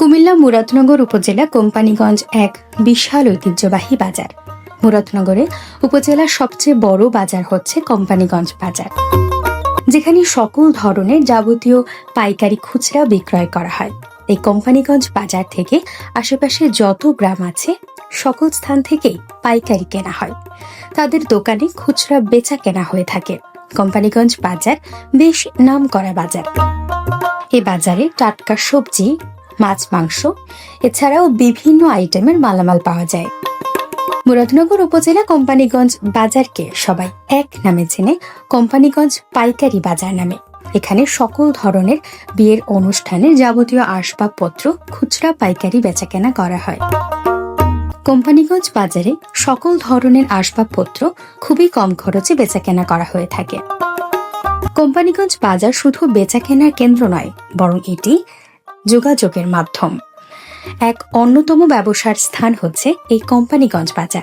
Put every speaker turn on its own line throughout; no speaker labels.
কুমিল্লা মুরাদনগর উপজেলা কোম্পানিগঞ্জ এক বিশাল ঐতিহ্যবাহী বাজার। মুরাদনগরে উপজেলার সবচেয়ে বড় বাজার হচ্ছে কোম্পানিগঞ্জ বাজার। যেখানে সকল ধরনের যাবতীয় পাইকারি খুচরা বিক্রয় করা হয়। এই কোম্পানিগঞ্জ বাজার থেকে আশেপাশে যত গ্রাম আছে, সকল স্থান থেকেই পাইকারি কেনা হয়। তাদের দোকানে খুচরা বেচা কেনা হয়ে থাকে। কোম্পানিগঞ্জ বাজার বেশ নাম করা বাজার। এ বাজারে টাটকা সবজি মাছ, মাংস, এছাড়াও বিভিন্ন আইটেমের মালামাল পাওয়া যায়। মুরাদনগর উপজেলা কোম্পানিগঞ্জ বাজারকে সবাই এক নামে চেনে কোম্পানিগঞ্জ পাইকারি বাজার নামে। এখানে সকল ধরনের বিয়ের অনুষ্ঠানে যাবতীয় আসবাবপত্র, খুচরা পাইকারি বেচাকেনা করা হয়। কোম্পানিগঞ্জ বাজারে সকল ধরনের আসবাবপত্র খুবই কম খরচে বেচাকেনা করা হয়ে থাকে। কোম্পানিগঞ্জ বাজার শুধু বেচাকেনার কেন্দ্র নয়, বরং এটি যোগাযোগের মাধ্যম। এক অন্যতম ব্যবসার স্থান হচ্ছে এই কোম্পানিগঞ্জ বাজার।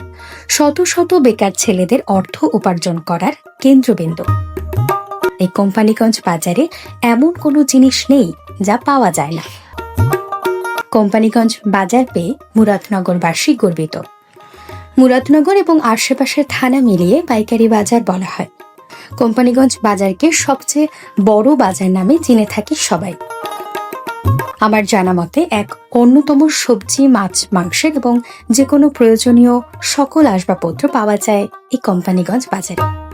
শত শত বেকার ছেলেদের অর্থ উপার্জন করার কেন্দ্রবিন্দু। এই কোম্পানিগঞ্জ বাজারে এমন কোনো জিনিস নেই যা পাওয়া যায় না। কোম্পানিগঞ্জ বাজার পেয়ে মুরাদনগরবাসী গর্বিত। মুরাদনগর এবং আশেপাশের থানা মিলিয়ে পাইকারি বাজার বলা হয়। কোম্পানিগঞ্জ বাজারকে সবচেয়ে বড় বাজার নামে চিনে থাকি সবাই। আমার জানা মতে এক অন্যতম সবজি, মাছ, মাংসের এবং যে কোনো প্রয়োজনীয় সকল আসবাবপত্র পাওয়া যায় এই কোম্পানিগঞ্জ বাজারে।